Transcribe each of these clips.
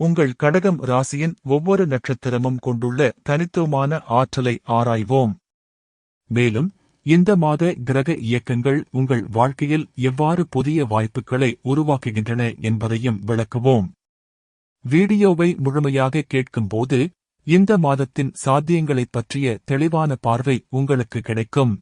உங்கள் கடகம் ராசியின் ஒவ்வொரு நட்சத்திரமும் கொண்டுள்ள தனித்துவமான ஆற்றலை ஆராய்வோம். மேலும் இந்த மாத கிரக இயக்கங்கள் உங்கள் வாழ்க்கையில் எவ்வாறு புதிய வாய்ப்புகளை உருவாக்குகின்றன என்பதையும் விளக்குவோம். வீடியோவை முழுமையாக கேட்கும்போது இந்த மாதத்தின் சாத்தியங்களைப் பற்றிய தெளிவான பார்வை உங்களுக்கு கிடைக்கும்.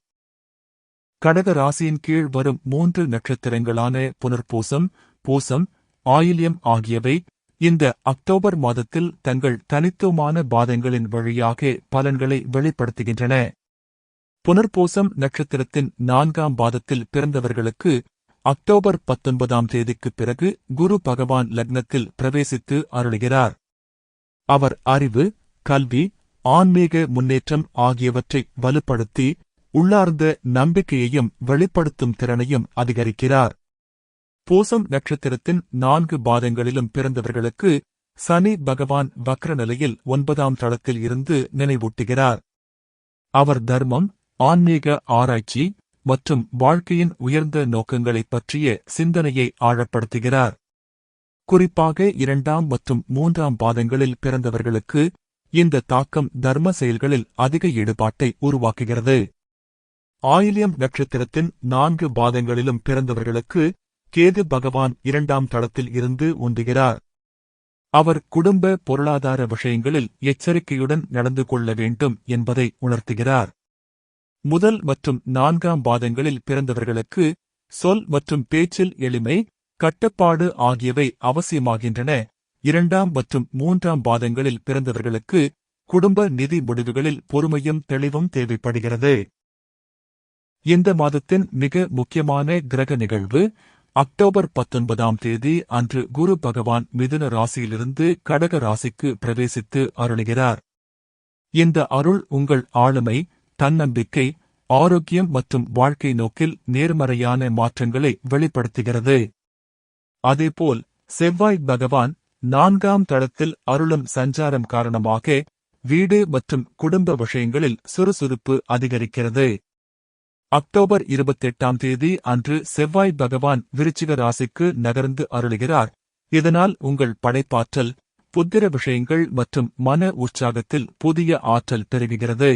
கடக ராசியின் கீழ் வரும் மூன்று நட்சத்திரங்களான புனர்பூசம் பூசம் ஆயில்யம் ஆகியவை இந்த அக்டோபர் மாதத்தில் தங்கள் தனித்துவமான பாதங்களின் வழியாக பலன்களை வெளிப்படுத்துகின்றன. புனர்பூசம் நட்சத்திரத்தின் நான்காம் பாதத்தில் பிறந்தவர்களுக்கு அக்டோபர் பத்தொன்பதாம் தேதிக்குப் பிறகு குரு பகவான் லக்னத்தில் பிரவேசித்து அருளுகிறார். அவர் அறிவு கல்வி ஆன்மீக முன்னேற்றம் ஆகியவற்றை வலுப்படுத்தி உள்ளார்ந்த நம்பிக்கையையும் வெளிப்படுத்தும் திறனையும் அதிகரிக்கிறார். பூசம் நட்சத்திரத்தின் நான்கு பாதங்களிலும் பிறந்தவர்களுக்கு சனி பகவான் வக்ர நிலையில் ஒன்பதாம் தளத்தில் இருந்து நினைவூட்டுகிறார். அவர் தர்மம் ஆன்மீக ஆராய்ச்சி மற்றும் வாழ்க்கையின் உயர்ந்த நோக்கங்களைப் பற்றிய சிந்தனையை ஆழப்படுத்துகிறார். குறிப்பாக இரண்டாம் மற்றும் மூன்றாம் பாதங்களில் பிறந்தவர்களுக்கு இந்த தாக்கம் தர்ம செயல்களில் அதிக ஈடுபாட்டை உருவாக்குகிறது. ஆயிலியம் நட்சத்திரத்தின் நான்கு பாதங்களிலும் பிறந்தவர்களுக்கு கேது பகவான் இரண்டாம் தளத்தில் இருந்து உந்துகிறார். அவர் குடும்ப பொருளாதார விஷயங்களில் எச்சரிக்கையுடன் நடந்து கொள்ள வேண்டும் என்பதை உணர்த்துகிறார். முதல் மற்றும் நான்காம் பாதங்களில் பிறந்தவர்களுக்கு சொல் மற்றும் பேச்சில் எளிமை கட்டுப்பாடு ஆகியவை அவசியமாகின்றன. இரண்டாம் மற்றும் மூன்றாம் பாதங்களில் பிறந்தவர்களுக்கு குடும்ப நிதி முடிவுகளில் பொறுமையும் தெளிவும் தேவைப்படுகிறது. இந்த மாதத்தின் மிக முக்கியமான கிரக நிகழ்வு அக்டோபர் பத்தொன்பதாம் தேதி அன்று குரு பகவான் மிதுன ராசியிலிருந்து கடக ராசிக்கு பிரவேசித்து அருளுகிறார். இந்த அருள் உங்கள் ஆளுமை தன்னம்பிக்கை ஆரோக்கியம் மற்றும் வாழ்க்கை நோக்கில் நேர்மறையான மாற்றங்களை வெளிப்படுத்துகிறது. அதேபோல் செவ்வாய் பகவான் நான்காம் தளத்தில் அருளும் சஞ்சாரம் காரணமாக வீடு மற்றும் குடும்ப விஷயங்களில் சுறுசுறுப்பு அதிகரிக்கிறது. அக்டோபர் இருபத்தெட்டாம் தேதி அன்று செவ்வாய் பகவான் விருச்சிக ராசிக்கு நகர்ந்து அருளுகிறார். இதனால் உங்கள் படைப்பாற்றல் புத்திர விஷயங்கள் மற்றும் மன உற்சாகத்தில் புதிய ஆற்றல் பெருகுகிறது.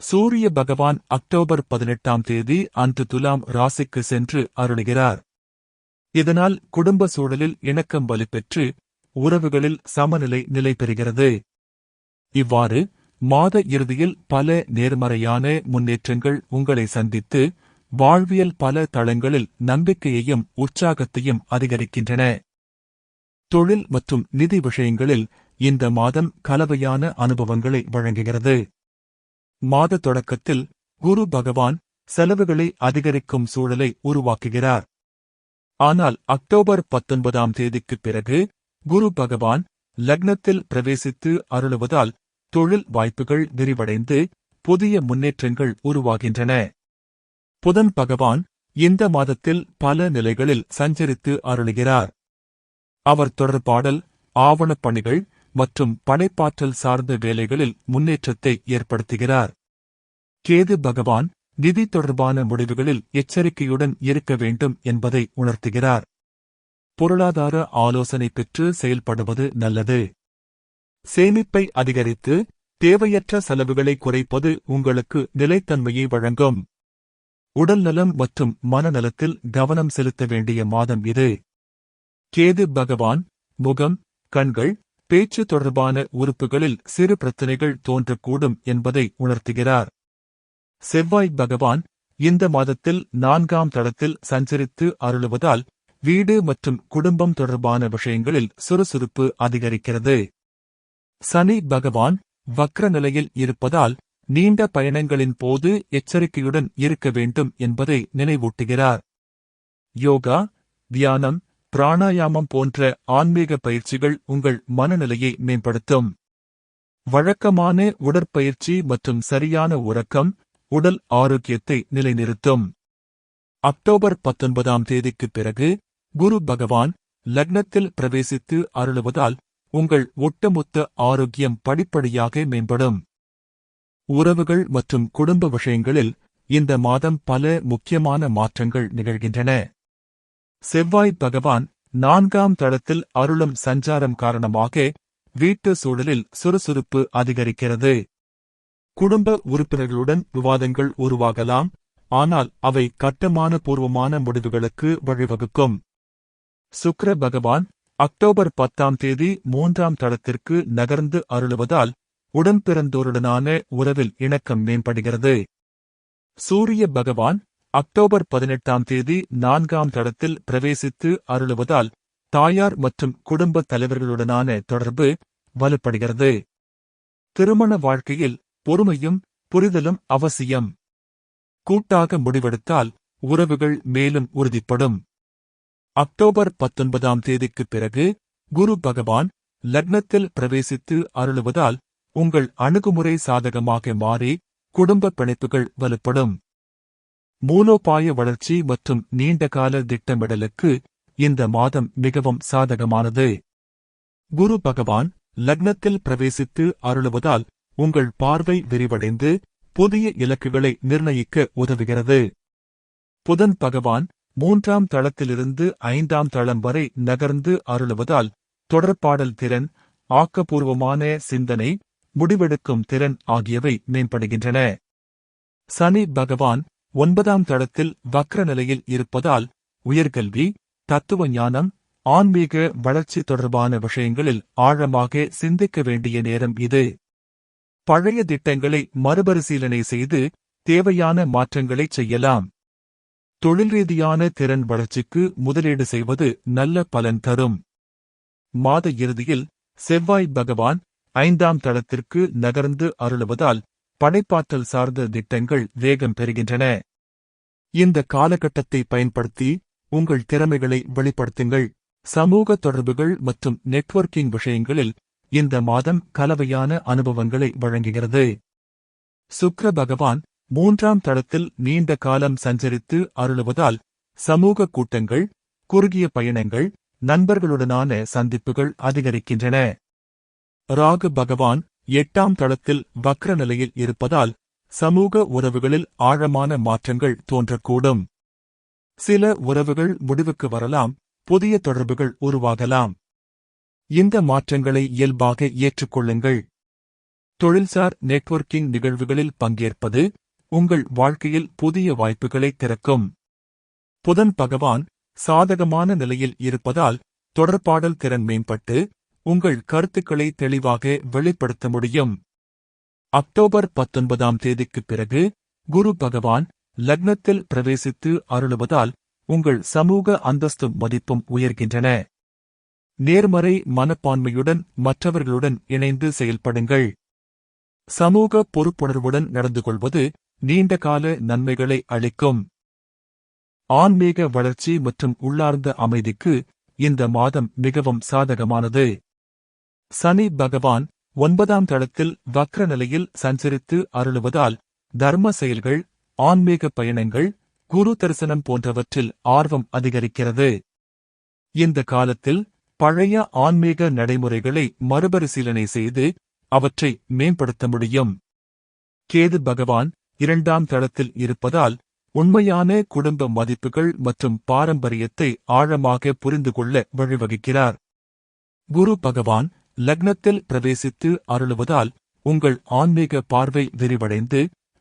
சூரிய பகவான் அக்டோபர் பதினெட்டாம் தேதி அன்று துலாம் ராசிக்கு சென்று அருளுகிறார். இதனால் குடும்ப சூழலில் இணக்கம் வலுப்பெற்று உறவுகளில் சமநிலை நிலை பெறுகிறது இவ்வாறு மாத இறுதியில் பல நேர்மறையான முன்னேற்றங்கள் உங்களை சந்தித்து வாழ்வியல் பல தளங்களில் நம்பிக்கையையும் உற்சாகத்தையும் அதிகரிக்கின்றன. தொழில் மற்றும் நிதி விஷயங்களில் இந்த மாதம் கலவையான அனுபவங்களை வழங்குகிறது. மாத தொடக்கத்தில் குரு பகவான் செலவுகளை அதிகரிக்கும் சூழலை உருவாக்குகிறார். ஆனால் அக்டோபர் பத்தொன்பதாம் தேதிக்குப் பிறகு குரு பகவான் லக்னத்தில் பிரவேசித்து அருளுவதால் தொழில் வாய்ப்புகள் விரிவடைந்து புதிய முன்னேற்றங்கள் உருவாகின்றன. புதன் பகவான் இந்த மாதத்தில் பல நிலைகளில் சஞ்சரித்து அருளுகிறார். அவர் தொடர்பாடல் ஆவணப் பணிகள் மற்றும் படைப்பாற்றல் சார்ந்த வேலைகளில் முன்னேற்றத்தை ஏற்படுத்துகிறார். கேது பகவான் நிதி தொடர்பான முடிவுகளில் எச்சரிக்கையுடன் இருக்க வேண்டும் என்பதை உணர்த்துகிறார். பொருளாதார ஆலோசனை பெற்று செயல்படுவது நல்லது. சேமிப்பை அதிகரித்து தேவையற்ற செலவுகளை குறைப்பது உங்களுக்கு நிலைத்தன்மையை வழங்கும். உடல்நலம் மற்றும் மனநலத்தில் கவனம் செலுத்த வேண்டிய மாதம் இது. கேது பகவான் முகம் கண்கள் பேச்சு தொடர்பான உறுப்புகளில் சிறு பிரச்சினைகள் தோன்றக்கூடும் என்பதை உணர்த்துகிறார். செவ்வாய் பகவான் இந்த மாதத்தில் நான்காம் தளத்தில் சஞ்சரித்து அருளுவதால் வீடு மற்றும் குடும்பம் தொடர்பான விஷயங்களில் சுறுசுறுப்பு அதிகரிக்கிறது. சனி பகவான் வக்ர நிலையில் இருப்பதால் நீண்ட பயணங்களின் போது எச்சரிக்கையுடன் இருக்க வேண்டும் என்பதை நினைவூட்டுகிறார். யோகா தியானம் பிராணாயாமம் போன்ற ஆன்மீக பயிற்சிகள் உங்கள் மனநிலையை மேம்படுத்தும். வழக்கமான உடற்பயிற்சி மற்றும் சரியான உறக்கம் உடல் ஆரோக்கியத்தை நிலைநிறுத்தும். அக்டோபர் பத்தொன்பதாம் தேதிக்குப் பிறகு குரு பகவான் லக்னத்தில் பிரவேசித்து அருளுவதால் உங்கள் ஒட்டுமொத்த ஆரோக்கியம் படிப்படியாக மேம்படும். உறவுகள் மற்றும் குடும்ப விஷயங்களில் இந்த மாதம் பல முக்கியமான மாற்றங்கள் நிகழ்கின்றன. செவ்வாய் பகவான் நான்காம் தளத்தில் அருளும் சஞ்சாரம் காரணமாக வீட்டு சூழலில் சுறுசுறுப்பு அதிகரிக்கிறது. குடும்ப உறுப்பினர்களுடன் விவாதங்கள் உருவாகலாம் ஆனால் அவை கட்டமான பூர்வமான முடிவுகளுக்கு வழிவகுக்கும். சுக்ர பகவான் அக்டோபர் பத்தாம் தேதி மூன்றாம் தளத்திற்கு நகர்ந்து அருளுவதால் உடன்பிறந்தோருடனான உறவில் இணக்கம் மேம்படுகிறது. சூரிய பகவான் அக்டோபர் பதினெட்டாம் தேதி நான்காம் தளத்தில் பிரவேசித்து அருளுவதால் தாயார் மற்றும் குடும்ப தலைவர்களுடனான தொடர்பு வலுப்படுகிறது. திருமண வாழ்க்கையில் பொறுமையும் புரிதலும் அவசியம். கூட்டாக முடிவெடுத்தால் உறவுகள் மேலும் உறுதிப்படும். அக்டோபர் பத்தொன்பதாம் தேதிக்குப் பிறகு குரு பகவான் லக்னத்தில் பிரவேசித்து அருளுவதால் உங்கள் அணுகுமுறை சாதகமாக மாறி குடும்ப பிணைப்புகள் வலுப்படும். மூலோபாய வளர்ச்சி மற்றும் நீண்டகால திட்டமிடலுக்கு இந்த மாதம் மிகவும் சாதகமானது. குரு பகவான் லக்னத்தில் பிரவேசித்து அருளுவதால் உங்கள் பார்வை விரிவடைந்து புதிய இலக்குகளை நிர்ணயிக்க உதவுகிறது. புதன் பகவான் மூன்றாம் தளத்திலிருந்து ஐந்தாம் தளம் வரை நகர்ந்து அருளுவதால் தொடர்பாடல் திறன் ஆக்கப்பூர்வமான சிந்தனை முடிவெடுக்கும் திறன் ஆகியவை மேம்படுகின்றன. சனி பகவான் ஒன்பதாம் தளத்தில் வக்ர நிலையில் இருப்பதால் உயர்கல்வி தத்துவ ஞானம் ஆன்மீக வளர்ச்சி தொடர்பான விஷயங்களில் ஆழமாக சிந்திக்க வேண்டிய நேரம் இது. பழைய திட்டங்களை மறுபரிசீலனை செய்து தேவையான மாற்றங்களை செய்யலாம். தொழில் ரீதியான திறன் வளர்ச்சிக்கு முதலீடு செய்வது நல்ல பலன் தரும். மாத இறுதியில் செவ்வாய் பகவான் ஐந்தாம் தளத்திற்கு நகர்ந்து அருளுவதால் படைப்பாற்றல் சார்ந்த திட்டங்கள் வேகம் பெறுகின்றன. இந்த காலகட்டத்தை பயன்படுத்தி உங்கள் திறமைகளை வெளிப்படுத்துங்கள். சமூக தொடர்புகள் மற்றும் நெட்வொர்க்கிங் விஷயங்களில் இந்த மாதம் கலவையான அனுபவங்களை வழங்குகிறது. சுக்ர பகவான் மூன்றாம் தளத்தில் நீண்ட காலம் சஞ்சரித்து அருளுவதால் சமூக கூட்டங்கள் குறுகிய பயணங்கள் நண்பர்களுடனான சந்திப்புகள் அதிகரிக்கின்றன. ராகு பகவான் எட்டாம் தளத்தில் வக்ர நிலையில் இருப்பதால் சமூக உறவுகளில் ஆழமான மாற்றங்கள் தோன்றக்கூடும். சில உறவுகள் முடிவுக்கு வரலாம் புதிய தொடர்புகள் உருவாகலாம். இந்த மாற்றங்களை இயல்பாக ஏற்றுக்கொள்ளுங்கள். தொழில்சார் நெட்வொர்க்கிங் நிகழ்வுகளில் பங்கேற்பது உங்கள் வாழ்க்கையில் புதிய வாய்ப்புகளை திறக்கும். புதன் பகவான் சாதகமான நிலையில் இருப்பதால் தொடர்பாடல் திறன் மேம்பட்டு உங்கள் கருத்துக்களை தெளிவாக வெளிப்படுத்த முடியும். அக்டோபர் பத்தொன்பதாம் தேதிக்குப் பிறகு குரு பகவான் லக்னத்தில் பிரவேசித்து அருளுவதால் உங்கள் சமூக அந்தஸ்தும் மதிப்பும் உயர்கின்றன. நேர்மறை மனப்பான்மையுடன் மற்றவர்களுடன் இணைந்து செயல்படுங்கள். சமூக பொறுப்புணர்வுடன் நடந்து கொள்வது நீண்டகால நன்மைகளை அளிக்கும். ஆன்மீக வளர்ச்சி மற்றும் உள்ளார்ந்த அமைதிக்கு இந்த மாதம் மிகவும் சாதகமானது. சனி பகவான் ஒன்பதாம் தளத்தில் வக்ர நிலையில் சஞ்சரித்து அருளுவதால் தர்ம செயல்கள் ஆன்மீக பயணங்கள் குரு தரிசனம் போன்றவற்றில் ஆர்வம் அதிகரிக்கிறது. இந்த காலத்தில் பழைய ஆன்மீக நடைமுறைகளை மறுபரிசீலனை செய்து அவற்றை மேம்படுத்த முடியும். கேது பகவான் இரண்டாம் தளத்தில் இருப்பதால் உண்மையான குடும்ப மதிப்புகள் மற்றும் பாரம்பரியத்தை ஆழமாக புரிந்து கொள்ள வழிவகுக்கிறார். குரு பகவான் லக்னத்தில் பிரவேசித்து அருளுவதால் உங்கள் ஆன்மீக பார்வை விரிவடைந்து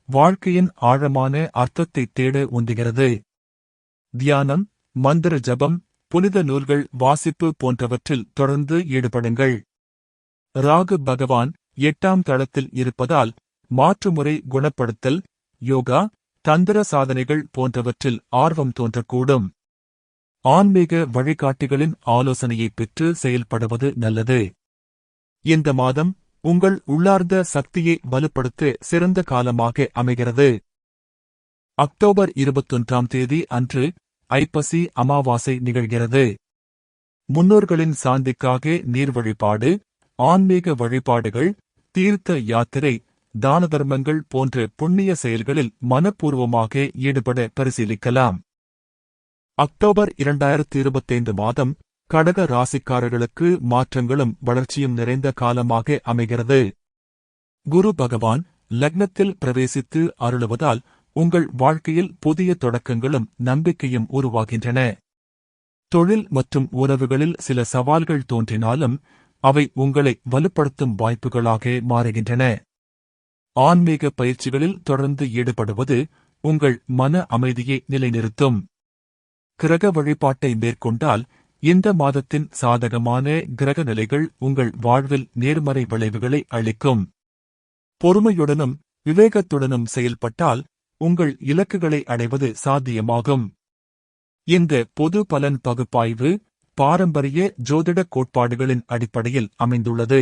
வாழ்க்கையின் ஆழமான அர்த்தத்தை தேட உந்துகிறது. தியானம் மந்திர ஜபம் புனித நூல்கள் வாசிப்பு போன்றவற்றில் தொடர்ந்து ஈடுபடுங்கள். ராகு பகவான் எட்டாம் தளத்தில் இருப்பதால் மாற்றுமுறை குணப்படுத்தல் யோகா தந்திர சாதனைகள் போன்றவற்றில் ஆர்வம் தோன்றக்கூடும். ஆன்மீக வழிகாட்டிகளின் ஆலோசனையைப் பெற்று செயல்படுவது நல்லது. இந்த மாதம் உங்கள் உள்ளார்ந்த சக்தியை வலுப்படுத்த சிறந்த காலமாக அமைகிறது. அக்டோபர் இருபத்தொன்றாம் தேதி அன்று ஐப்பசி அமாவாசை நிகழ்கிறது. முன்னோர்களின் சாந்திக்காக நீர் வழிபாடு ஆன்மீக வழிபாடுகள் தீர்த்த யாத்திரை தான தர்மங்கள் போன்ற புண்ணிய செயல்களில் மனப்பூர்வமாக ஈடுபட பரிசீலிக்கலாம். அக்டோபர் இரண்டாயிரத்தி இருபத்தைந்து மாதம் கடக ராசிக்காரர்களுக்கு மாற்றங்களும் வளர்ச்சியும் நிறைந்த காலமாக அமைகிறது. குரு பகவான் லக்னத்தில் பிரவேசித்து அருளுவதால் உங்கள் வாழ்க்கையில் புதிய தொடக்கங்களும் நம்பிக்கையும் உருவாகின்றன. தொழில் மற்றும் உறவுகளில் சில சவால்கள் தோன்றினாலும் அவை உங்களை வலுப்படுத்தும் வாய்ப்புகளாக மாறுகின்றன. ஆன்மீக பயிற்சிகளில் தொடர்ந்து ஈடுபடுவது உங்கள் மன அமைதியை நிலைநிறுத்தும். கிரக வழிபாட்டை மேற்கொண்டால் இந்த மாதத்தின் சாதகமான கிரக நிலைகள் உங்கள் வாழ்வில் நேர்மறை விளைவுகளை அளிக்கும். பொறுமையுடனும் விவேகத்துடனும் செயல்பட்டால் உங்கள் இலக்குகளை அடைவது சாத்தியமாகும். இந்த பொது பலன் பகுப்பாய்வு பாரம்பரிய ஜோதிட கோட்பாடுகளின் அடிப்படையில் அமைந்துள்ளது.